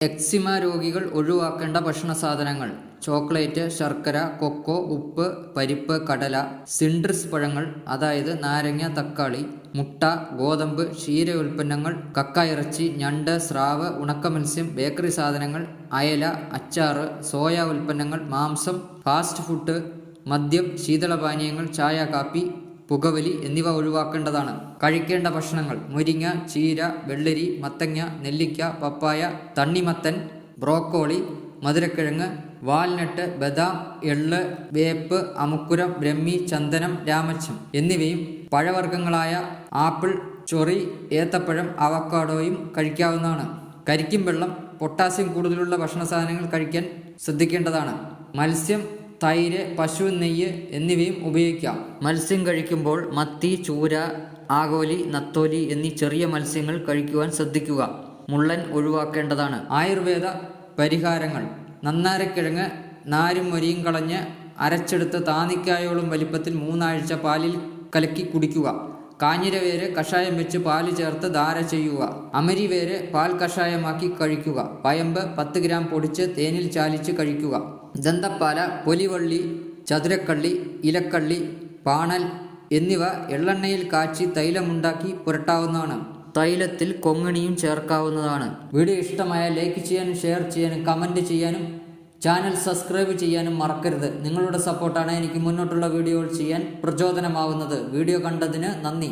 Eczema രോഗികൾ ഒഴിവാക്കേണ്ട ഭക്ഷണ സാധനങ്ങൾ. ചോക്ലേറ്റ് ശർക്കര കൊക്കോ ഉപ്പ് പരിപ്പ് കടല സിൻഡ്രിസ് പഴങ്ങൾ അതായത് നാരങ്ങ തക്കാളി മുട്ട ഗോതമ്പ് ക്ഷീര ഉൽപ്പന്നങ്ങൾ കക്ക ഇറച്ചി ഞണ്ട് സ്രാവ് ഉണക്കമത്സ്യം ബേക്കറി സാധനങ്ങൾ അയല അച്ചാറ് സോയ ഉൽപ്പന്നങ്ങൾ മാംസം ഫാസ്റ്റ് ഫുഡ് മദ്യം ശീതളപാനീയങ്ങൾ ചായ കാപ്പി പുകവലി എന്നിവ ഒഴിവാക്കേണ്ടതാണ്. കഴിക്കേണ്ട ഭക്ഷണങ്ങൾ മുരിങ്ങ ചീര വെള്ളരി മത്തങ്ങ നെല്ലിക്ക പപ്പായ തണ്ണിമത്തൻ ബ്രോക്കോളി മധുരക്കിഴങ്ങ് വാൽനട്ട് ബദാം എള്ള് വേപ്പ് അമുക്കുരം ബ്രഹ്മി ചന്ദനം രാമച്ചം എന്നിവയും പഴവർഗങ്ങളായ ആപ്പിൾ ചൊറി ഏത്തപ്പഴം അവക്കാഡോയും കഴിക്കാവുന്നതാണ്. കരിക്കും വെള്ളം പൊട്ടാസ്യം കൂടുതലുള്ള ഭക്ഷണ സാധനങ്ങൾ കഴിക്കാൻ ശ്രദ്ധിക്കേണ്ടതാണ്. മത്സ്യം തൈര് പശു നെയ്യ് എന്നിവയും ഉപയോഗിക്കാം. മത്സ്യം കഴിക്കുമ്പോൾ മത്തി ചൂര ആകോലി നത്തോലി എന്നീ ചെറിയ മത്സ്യങ്ങൾ കഴിക്കുവാൻ ശ്രദ്ധിക്കുക. മുള്ളൻ ഒഴിവാക്കേണ്ടതാണ്. ആയുർവേദ പരിഹാരങ്ങൾ. നന്നാരക്കിഴങ്ങ് നാരും മൊരിയും കളഞ്ഞ് അരച്ചെടുത്ത് താന്നിക്കായോളം വലിപ്പത്തിൽ മൂന്നാഴ്ച പാലിൽ കലക്കി കുടിക്കുക. കാഞ്ഞിരവേര് കഷായം വെച്ച് പാൽ ചേർത്ത് ധാര ചെയ്യുക. അമരിവേര് പാൽ കഷായമാക്കി കഴിക്കുക. പയമ്പ് പത്ത് ഗ്രാം പൊടിച്ച് തേനിൽ ചാലിച്ച് കഴിക്കുക. ദന്തപ്പാല പൊലിവള്ളി ചതുരക്കള്ളി ഇലക്കള്ളി പാണൽ എന്നിവ എള്ളെണ്ണയിൽ കാച്ചി തൈലമുണ്ടാക്കി പുരട്ടാവുന്നതാണ്. തൈലത്തിൽ കൊങ്ങണിയും ചേർക്കാവുന്നതാണ്. വീഡിയോ ഇഷ്ടമായ ലൈക്ക് ചെയ്യാനും ഷെയർ ചെയ്യാനും കമന്റ് ചെയ്യാനും ചാനൽ സബ്സ്ക്രൈബ് ചെയ്യാനും മറക്കരുത്. നിങ്ങളുടെ സപ്പോർട്ടാണ് എനിക്ക് മുന്നോട്ടുള്ള വീഡിയോകൾ ചെയ്യാൻ പ്രചോദനമാവുന്നത്. വീഡിയോ കണ്ടതിന് നന്ദി.